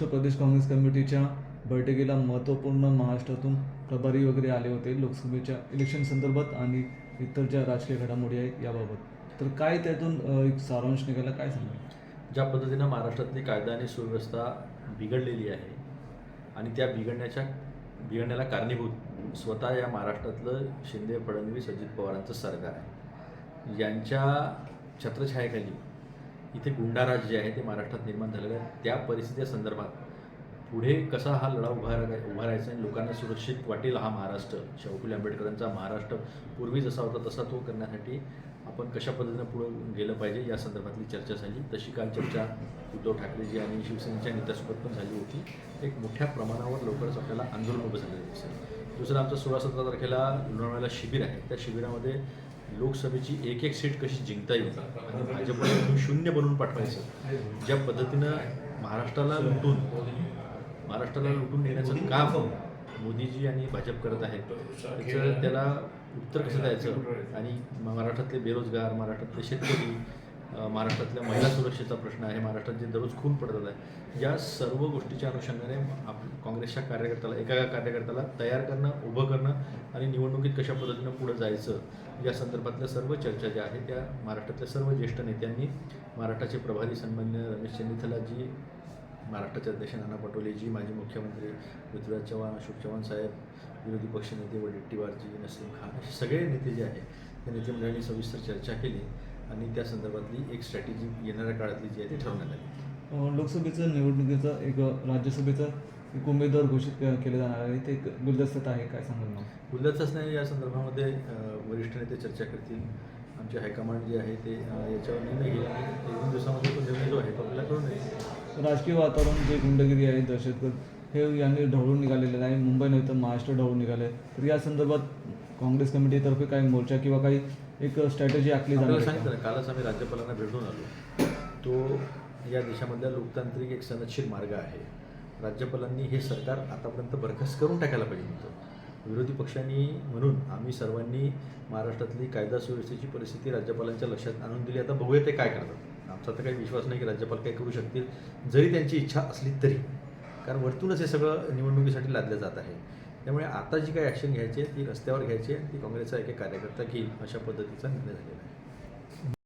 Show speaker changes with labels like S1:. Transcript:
S1: महाराष्ट्र प्रदेश काँग्रेस कमिटीच्या बैठकीला महत्त्वपूर्ण महाराष्ट्रातून प्रभारी वगैरे आले होते लोकसभेच्या इलेक्शन संदर्भात आणि इतर ज्या राजकीय घडामोडी आहेत याबाबत. तर काय त्यातून एक सारांश निघाला काय सांगा
S2: ज्या पद्धतीनं महाराष्ट्रातली कायदा आणि सुव्यवस्था बिघडलेली आहे आणि त्या बिघडण्याच्या बिघडण्याला कारणीभूत स्वतः या महाराष्ट्रातलं शिंदे फडणवीस अजित पवारांचं सरकार आहे. यांच्या छत्रछायेखाली इथे गुंडाराज जे आहे ते महाराष्ट्रात निर्माण झालेलं आहे त्या परिस्थितीच्या संदर्भात पुढे कसा हा लढा उभा राहाय- उभा राहायचा आणि लोकांना सुरक्षित वाटेल हा महाराष्ट्र? शाहू आंबेडकरांचा महाराष्ट्र पूर्वी जसा होता तसा तो करण्यासाठी आपण कशा पद्धतीनं पुढं गेलं पाहिजे या संदर्भातली चर्चा झाली. तशी काल चर्चा उद्धव ठाकरेजी आणि शिवसेनेच्या नेत्यासोबत पण झाली होती. एक मोठ्या प्रमाणावर लवकरच आपल्याला आंदोलन उभं झालेलं दिसेल. दुसरं आमचं सोळा सतरा तारखेला लोणावळ्याला शिबिर आहे. त्या शिबिरामध्ये लोकसभेची एक एक सीट कशी जिंकता येईल आणि भाजपला शून्य बनवून पाठवायचं. ज्या पद्धतीनं महाराष्ट्राला लुटून महाराष्ट्राला लुटून नेण्याचं काम मोदीजी आणि भाजप करत आहेत त्याचं त्याला उत्तर कसं द्यायचं? आणि महाराष्ट्रातले बेरोजगार महाराष्ट्रातले शेतकरी महाराष्ट्रातल्या महिला सुरक्षेचा प्रश्न आहे. महाराष्ट्रात जे दररोज खून पडत आहे या सर्व गोष्टीच्या अनुषंगाने आप काँग्रेसच्या कार्यकर्त्याला एका कार्यकर्त्याला तयार करणं उभं करणं आणि निवडणुकीत कशा पद्धतीनं पुढं जायचं या संदर्भातल्या सर्व चर्चा ज्या आहेत त्या महाराष्ट्रातल्या सर्व ज्येष्ठ नेत्यांनी महाराष्ट्राचे प्रभारी सन्मान्य रमेश जी महाराष्ट्राचे अध्यक्ष नाना पटोलेजी माजी मुख्यमंत्री पृथ्वीराज चव्हाण अशोक चव्हाण साहेब विरोधी पक्षनेते वडेट्टीवारजी नसीम खान असे सगळे नेते जे आहेत त्या नेते मंडळांनी सविस्तर चर्चा केली. आणि त्या संदर्भातली एक स्ट्रॅटेजी येणाऱ्या काळातली जी आहे ती ठरवण्यात आली.
S1: लोकसभेचं निवडणुकीचं एक राज्यसभेचं एक उमेदवार घोषित केले जाणार आहे. ते एक गुलदस्त्यात आहे काय सांगाल मग?
S2: गुलदस्त असणारे या संदर्भामध्ये वरिष्ठ नेते चर्चा करतील. आमचे हायकमांड जे आहे ते याच्यावर निर्णय घेईल आणि एक दोन दिवसामध्ये तो निर्णय जो आहे तो आपल्याला कळून येईल
S1: राजकीय वातावरण जे गुंडगिरी आहे दहशतगर्द हे यांनी ढवळून निघालेलं आहे मुंबई नाही तर महाराष्ट्र ढवळून निघाले तर या संदर्भात काँग्रेस कमिटीतर्फे काही मोर्चा किंवा काही एक स्ट्रॅटेजी आखली जाणार
S2: आपल्याला
S1: आहे
S2: सांगितलं
S1: का?
S2: ना कालच आम्ही राज्यपालांना भेटून आलो. तो या देशामधल्या लोकतांत्रिक एक सनदशीर मार्ग आहे. राज्यपालांनी हे सरकार आतापर्यंत बरखास्त करून टाकायला पाहिजे होतं. विरोधी पक्षांनी म्हणून आम्ही सर्वांनी महाराष्ट्रातली कायदा सुव्यवस्थेची परिस्थिती राज्यपालांच्या लक्षात आणून दिली. आता बघूया ते काय करतात. आमचा तर काही विश्वास नाही की राज्यपाल काय करू शकतील. जरी त्यांची इच्छा असली तरी. कारण वरतूनच हे सगळं निवडणुकीसाठी लादलं जात आहे. त्यामुळे आता जी काही ॲक्शन घ्यायची आहे ती रस्त्यावर घ्यायची आहे ती काँग्रेसचा एक एक कार्यकर्ता घेईल अशा पद्धतीचा निर्णय झालेला आहे.